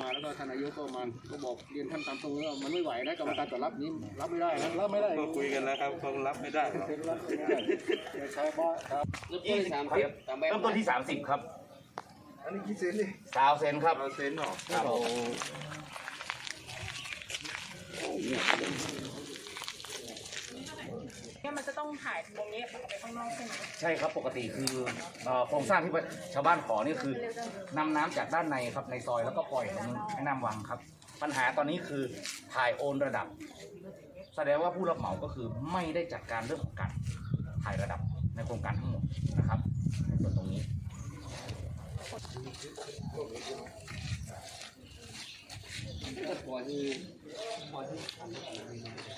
ท่านนายกก็มาก็บอกเรียนท่านตามตรงว่ามันไม่ไหวนะกรรมการตอบรับนี้รับไม่ได้นะรับไม่ได้ก็คุยกันแล้วครับคงรับไม่ได้หรอกรับไม่ได้ใช้บ้าครับยี่สิบครับเริ่มต้นที่สามสิบครับอันนี้กี่เซนนี่สาวเซนครับเราเซ็นหรอครับ ถ่ายตรงนี้ออกไปข้างนอกใช่ไหมใช่ครับปกติคือเอ่อโครงสร้างที่ชาวบ้านขอนี่คือนำน้ำจากด้านในครับในซอยแล้วก็ปล่อยลงแม่น้ำวังครับ ปัญหาตอนนี้คือถ่ายโอนระดับ แสดงว่าผู้รับเหมาก็คือไม่ได้จัดการเรื่องของการถ่ายระดับในโครงการทั้งหมดนะครับในส่วนตรงนี้พอที่พอที่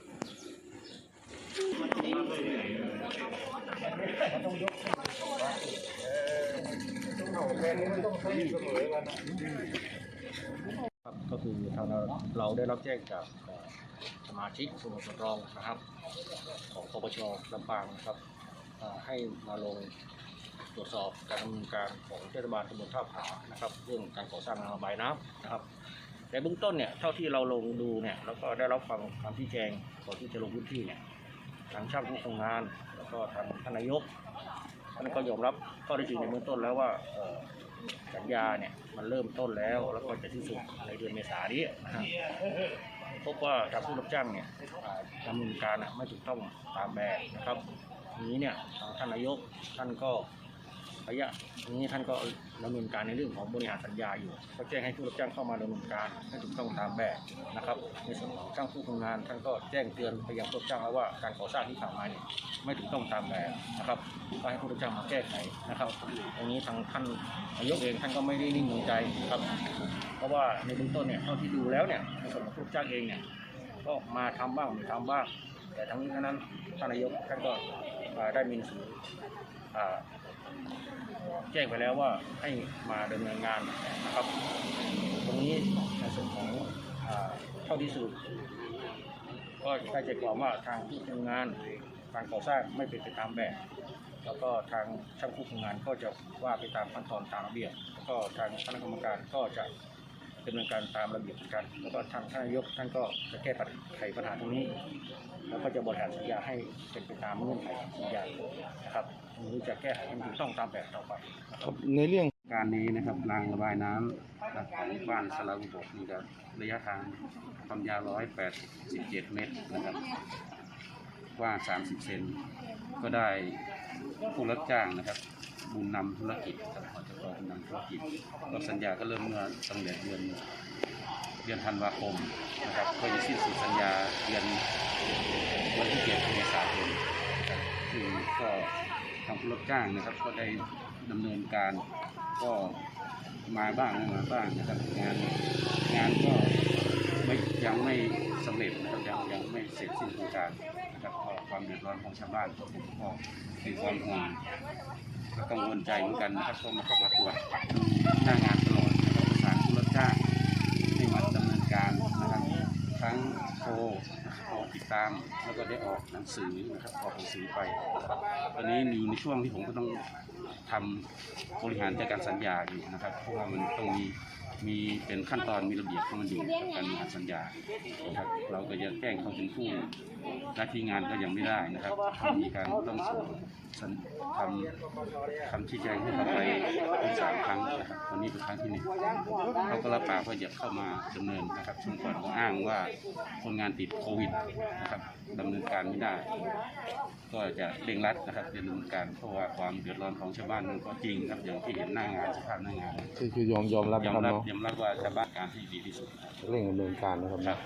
ครับก็คือทางเราเราได้รับแจ้งจากสมาชิกสโมสรรองนะครับ ของปปชลำปางนะครับให้มาลงตรวจสอบการดำเนินการของเทศบาลตำบลท่าผานะครับ เรื่องการก่อสร้างระบายน้ำนะครับในเบื้องต้นเนี่ยเท่าที่เราลงดูเนี่ยแล้วก็ได้รับฟังคำชี้แจงก่อนที่จะลงพื้นที่เนี่ยทางช่างผู้โครงงาน แล้วก็ทางทนายกท่านก็ยอมรับข้อได้จริงในเบื้องต้นแล้วว่า สัญญาเนี่ยมันเริ่มต้นแล้วแล้วก็จะที่สุดในเดือนเมษายนนี้นะครับพบว่าทางผู้รับจ้างเนี่ยดำเนินการอะไม่ถูกต้องตามแบบนะครับทีนี้เนี่ยทางท่านนายกท่านก็ ระยะนี้ท่านก็ดำเนินการในเรื่องของบริหารสัญญาอยู่ก็แจ้งให้ผู้รับจ้างเข้ามาดำเนินการให้ถูกต้องตามแบบนะครับในส่วนของช่างผู้ทำงาน ท่านก็แจ้งเตือนไปยังผู้รับจ้างแล้วว่าการก่อสร้างที่ผ่านมาเนี่ยไม่ถูกต้องตามแบบนะครับก็ให้ผู้รับจ้างมาแก้ไขนะครับตรงนี้ทางท่านนายกเองท่านก็ไม่ได้นิ่งนอนใจครับ เพราะว่าในเบื้องต้นเนี่ยเท่าที่ดูแล้วเนี่ยในส่วนของผู้รับจ้างเองเนี่ยก็มาทำบ้างไม่ทำบ้าง แต่ทั้งนี้ทั้งนั้นท่านนายกท่านก็ได้มีหนังสืออ่า แจ้งไปแล้วว่าให้มาดำเนินงานนะครับ ตรงนี้ในส่วนของเท่าที่สุดก็ได้ใจความว่าทางผู้ทำงานการก่อสร้างไม่เป็นไปตามแบบ แล้วก็ทางช่างผู้ทำงานก็จะว่าไปตามขั้นตอนตามระเบียบแล้วก็ทางคณะกรรมการก็จะดำเนินการตามระเบียบเหมือนกัน แล้วก็ทางท่านนายกท่านก็จะแก้ไขปัญหาตรงนี้ แล้วก็จะบริหารสัญญาให้เป็นไปตามเงื่อนไขสัญญานะครับ ตรงนี้จะแก้ไขให้มันถูกต้องตามแบบต่อไปนะครับในเรื่องการนี้นะครับรางระบายน้ำจากของบ้านสลาวุบกนี่ก็ระยะทางความยาว 187 เมตรนะครับกว้าง 30 เซนก็ได้ผู้รับจ้างนะครับ บุญนำธุรกิจครับขอจะบุญนำธุรกิจก็สัญญาก็เริ่มเมื่อตั้งแต่เดือนเดือนธันวาคมนะครับก็จะสิ้นสุดสัญญาเดือนวันที่7เมษายนนะครับซึ่ง ก็ทางผู้รับจ้างนะครับ ก็ได้ดำเนินการก็มาบ้างไม่มาบ้างนะครับงานงานก็ไม่ยังไม่สำเร็จนะครับยังยังไม่เสร็จสิ้นโครงการนะครับก็ความเดือดร้อนของชาวบ้านก็เป็นความห่วงก็กังวลใจเหมือนกันนะครับก็มาเข้ามาตรวจหน้างานตลอดนะครับประสานผู้รับจ้างให้มาดำเนินการนะครับทั้งโทรโทร ตามแล้วก็ได้ออกหนังสือนะครับออกหนังสือไปตอนนี้อยู่ในช่วงที่ผมก็ต้องทำบริหารจัดการสัญญาอยู่นะครับเพราะว่ามันต้องมีมีเป็นขั้นตอนมีระเบียบของมันอยู่กับการบริหารสัญญานะครับเราก็จะแจ้งเขาเป็นผู้หน้าที่งานก็ยังไม่ได้นะครับมีการต้องส่งสัญทำคำชี้แจงให้เขาไปเป็นสามครั้งนะครับวันนี้เป็นครั้งที่หนึ่งเขาก็รับปากว่าจะเข้ามาดำเนินนะครับช่วงก่อนก็อ้างว่าคนงานติดโควิดนะครับดำเนินการไม่ได้ ก็จะเร่งรัดนะครับดำเนินการเพราะว่าความเดือดร้อนของชาวบ้านมันก็จริงครับอย่างที่เห็นหน้างานสภาพหน้างานคือคือยอมยอมรับยอนะมครับรับเนาะยอมรับว่าชาวบ้านการที่ดีที่สุดเร่งดำเนินการนะครับครับ